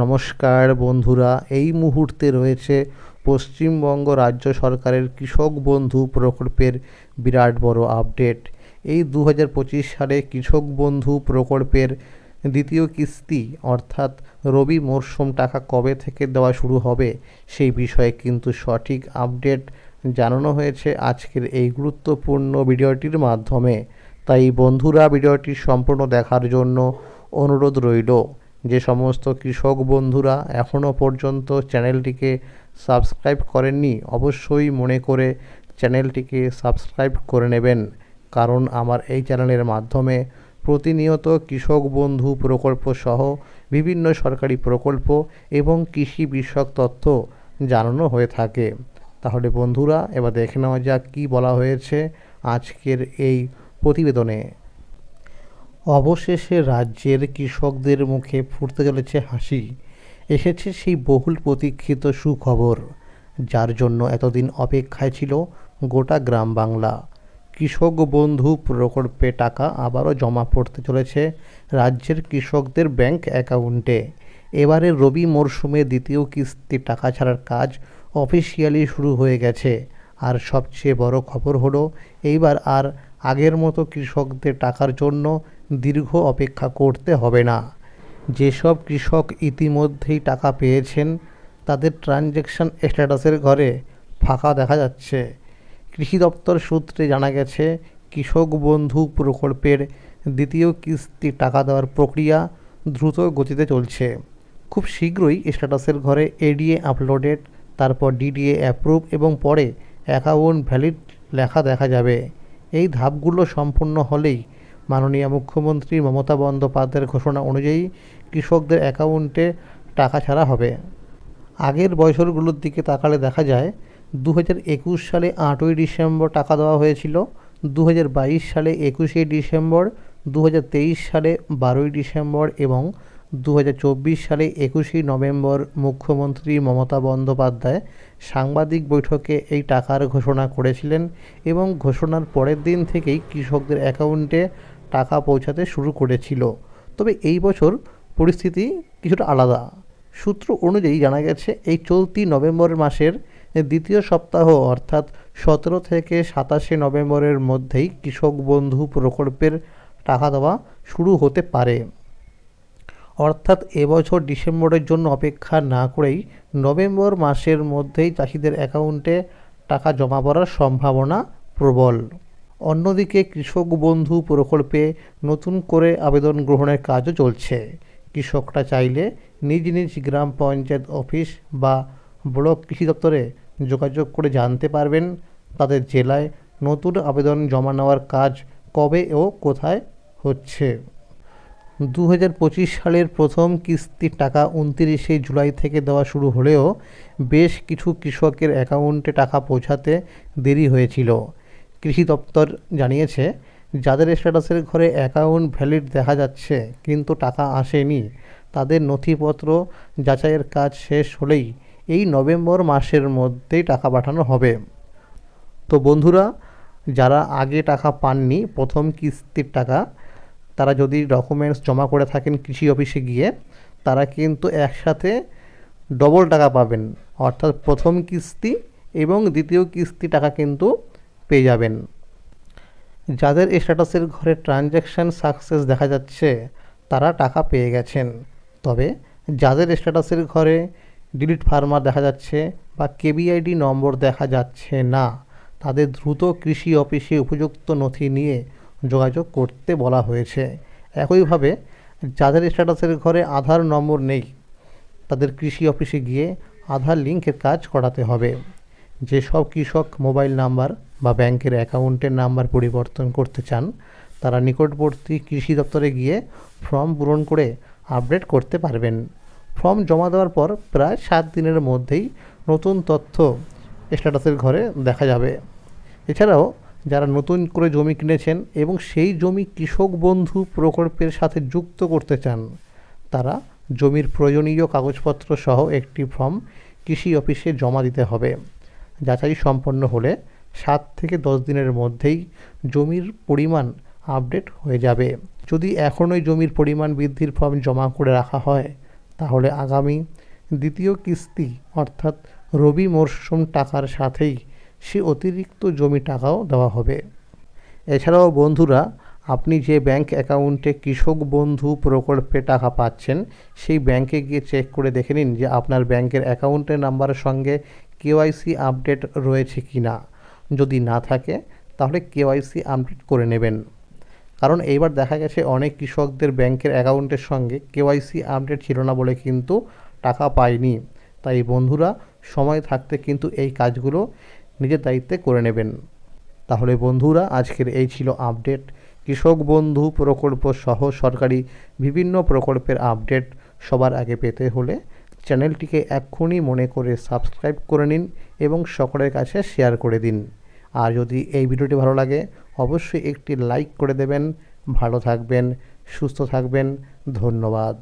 নমস্কার বন্ধুরা, এই মুহূর্তে রয়েছে পশ্চিমবঙ্গ রাজ্য সরকারের কৃষক বন্ধু প্রকল্পের বিরাট বড় আপডেট। এই দু হাজার পঁচিশ সালে কৃষক বন্ধু প্রকল্পের দ্বিতীয় কিস্তি, অর্থাৎ রবি মরশুম টাকা কবে থেকে দেওয়া শুরু হবে, সেই বিষয়ে কিন্তু সঠিক আপডেট জানানো হয়েছে আজকের এই গুরুত্বপূর্ণ ভিডিওটির মাধ্যমে। তাই বন্ধুরা, ভিডিওটি সম্পূর্ণ দেখার জন্য অনুরোধ রইল। যে সমস্ত কৃষক বন্ধুরা এখনও পর্যন্ত চ্যানেলটিকে সাবস্ক্রাইব করেননি, অবশ্যই মনে করে চ্যানেলটিকে সাবস্ক্রাইব করে নেবেন। কারণ আমার এই চ্যানেলের মাধ্যমে প্রতিনিয়ত কৃষক বন্ধু প্রকল্প সহ বিভিন্ন সরকারি প্রকল্প এবং কৃষি বিষয়ক তথ্য জানানো হয়ে থাকে। তাহলে বন্ধুরা, এবার দেখে নেওয়া যাক কী বলা হয়েছে আজকের এই প্রতিবেদনে। অবশেষে রাজ্যের কৃষকদের মুখে ফুটতে চলেছে হাসি। এসেছে সেই বহুল প্রতীক্ষিত সুখবর, যার জন্য এতদিন অপেক্ষায় ছিল গোটা গ্রাম বাংলা। কৃষক বন্ধু প্রকল্পে টাকা আবারও জমা পড়তে চলেছে রাজ্যের কৃষকদের ব্যাংক অ্যাকাউন্টে। এবারে রবি মরশুমে দ্বিতীয় কিস্তি টাকা ছাড়ার কাজ অফিসিয়ালি শুরু হয়ে গেছে। আর সবচেয়ে বড় খবর হলো, এইবার আর আগের মতো কৃষকদের টাকার জন্য দীর্ঘ অপেক্ষা করতে হবে না। যেসব কৃষক ইতিমধ্যেই টাকা পেয়েছেন, তাদের ট্রানজ্যাকশান স্ট্যাটাসের ঘরে ফাঁকা দেখা যাচ্ছে। কৃষি দপ্তর সূত্রে জানা গেছে, কৃষক বন্ধু প্রকল্পের দ্বিতীয় কিস্তি টাকা দেওয়ার প্রক্রিয়া দ্রুত গতিতে চলছে। খুব শীঘ্রই স্ট্যাটাসের ঘরে এডিএ আপলোডেড তারপর ডিডিএ অ্যাপ্রুভ এবং পরে অ্যাকাউন্ট ভ্যালিড লেখা দেখা যাবে। এই ধাপগুলো সম্পূর্ণ হলেই মাননীয় মুখ্যমন্ত্রী মমতা বন্দ্যোপাধ্যায়ের ঘোষণা অনুযায়ী কৃষকদের অ্যাকাউন্টে টাকা ছাড়া হবে। আগের বছরগুলোর দিকে তাকালে দেখা যায় দু একুশ সালে আটই ডিসেম্বর টাকা দেওয়া হয়েছিল দু বাইশ সালে একুশে ডিসেম্বর দু তেইশ সালে বারোই ডিসেম্বর এবং দু হাজার চব্বিশ সালে একুশে নভেম্বর মুখ্যমন্ত্রী মমতা বন্দ্যোপাধ্যায় সাংবাদিক বৈঠকে এই টাকার ঘোষণা করেছিলেন এবং ঘোষণার পরের দিন থেকেই কৃষকদের অ্যাকাউন্টে টাকা পৌঁছাতে শুরু করেছিল। তবে এই বছর পরিস্থিতি কিছুটা আলাদা। সূত্র অনুযায়ী জানা গেছে, এই চলতি নভেম্বর মাসের দ্বিতীয় সপ্তাহ, অর্থাৎ সতেরো থেকে সাতাশে নভেম্বরের মধ্যেই কৃষক বন্ধু প্রকল্পের টাকা দেওয়া শুরু হতে পারে। অর্থাৎ এবছর ডিসেম্বরের জন্য অপেক্ষা না করেই নভেম্বর মাসের মধ্যেই চাষিদের অ্যাকাউন্টে টাকা জমা পড়ার সম্ভাবনা প্রবল। অন্যদিকে কৃষক বন্ধু প্রকল্পে নতুন করে আবেদন গ্রহণের কাজও চলছে। কৃষকরা চাইলে নিজ নিজ গ্রাম পঞ্চায়েত অফিস বা ব্লক কৃষি দপ্তরে যোগাযোগ করে জানতে পারবেন তাদের জেলায় নতুন আবেদন জমা নেওয়ার কাজ কবে ও কোথায় হচ্ছে। দু হাজার পঁচিশ সালের প্রথম কিস্তির টাকা উনতিরিশে জুলাই থেকে দেওয়া শুরু হলেও বেশ কিছু কৃষকের অ্যাকাউন্টে টাকা পৌঁছাতে দেরি হয়েছিল। কৃষি দপ্তর জানিয়েছে, যাদের স্ট্যাটাসের ঘরে অ্যাকাউন্ট ভ্যালিড দেখা যাচ্ছে, কিন্তু টাকা আসেনি, তাদের নথিপত্র যাচাইয়ের কাজ শেষ হলেই এই নভেম্বর মাসের মধ্যেই টাকা পাঠানো হবে। তো বন্ধুরা, যারা আগে টাকা পাননি, প্রথম কিস্তির টাকা, তারা যদি ডকুমেন্টস জমা করে থাকেন কৃষি অফিসে গিয়ে, তারা কিন্তু একসাথে ডবল টাকা পাবেন। অর্থাৎ প্রথম কিস্তি এবং দ্বিতীয় কিস্তি টাকা কিন্তু পেয়ে যাবেন। যাদের স্ট্যাটাসের ঘরে ট্রানজ্যাকশান সাকসেস দেখা যাচ্ছে, তারা টাকা পেয়ে গেছেন। তবে যাদের স্ট্যাটাসের ঘরে ডিলিট ফার্মার দেখা যাচ্ছে বা কেবিআইডি নম্বর দেখা যাচ্ছে না, তাদের দ্রুত কৃষি অফিসে উপযুক্ত নথি নিয়ে যোগাযোগ করতে বলা হয়েছে। একইভাবে যাদের স্ট্যাটাসের ঘরে আধার নম্বর নেই, তাদের কৃষি অফিসে গিয়ে আধার লিঙ্কের কাজ করাতে হবে। যেসব কৃষক মোবাইল নাম্বার বা ব্যাংকের অ্যাকাউন্টের নাম্বার পরিবর্তন করতে চান, তারা নিকটবর্তী কৃষি দপ্তরে গিয়ে ফর্ম পূরণ করে আপডেট করতে পারবেন। ফর্ম জমা দেওয়ার পর প্রায় সাত দিনের মধ্যেই নতুন তথ্য স্ট্যাটাসের ঘরে দেখা যাবে। এছাড়াও, যারা নতুন করে জমি কিনেছেন এবং সেই জমি কৃষক বন্ধু প্রকল্পের সাথে যুক্ত করতে চান, তারা জমির প্রয়োজনীয় কাগজপত্র সহ একটি ফর্ম কৃষি অফিসে জমা দিতে হবে। যাচাই সম্পন্ন হলে সাত থেকে দশ দিনের মধ্যেই জমির পরিমাণ আপডেট হয়ে যাবে। যদি এখনই জমির পরিমাণ বৃদ্ধির ফর্ম জমা করে রাখা হয়, তাহলে আগামী দ্বিতীয় কিস্তি অর্থাৎ রবি মরশুম টাকার সাথেই সে অতিরিক্ত জমি টাকাও দেওয়া হবে। এছাড়াও বন্ধুরা আপনি যে ব্যাংক অ্যাকাউন্টে কৃষক বন্ধু প্রকল্পে টাকা পাচ্ছেন, সেই ব্যাংকে গিয়ে চেক করে দেখে নিন যে আপনার ব্যাংকের অ্যাকাউন্টের নাম্বারের সঙ্গে কেওয়াইসি আপডেট রয়েছে কি না। যদি না থাকে, তাহলে কেওয়াইসি আপডেট করে নেবেন। কারণ এইবার দেখা গেছে অনেক কৃষকদের ব্যাংকের অ্যাকাউন্টের সঙ্গে কেওয়াইসি আপডেট ছিল না বলে কিন্তু টাকা পায়নি। তাই বন্ধুরা, সময় থাকতে কিন্তু এই কাজগুলো নিজের দায়িত্বে করে নেবেন। তাহলে বন্ধুরা, আজকের এই ছিল আপডেট। কৃষক বন্ধু প্রকল্প সহ সরকারি বিভিন্ন প্রকল্পের আপডেট সবার আগে পেতে হলে চ্যানেলটিকে এক্ষুনি মনে করে সাবস্ক্রাইব করে নিন এবং সকলের কাছে শেয়ার করে দিন। আর যদি এই ভিডিওটি ভালো লাগে, অবশ্যই একটি লাইক করে দেবেন। ভালো থাকবেন, সুস্থ থাকবেন। ধন্যবাদ।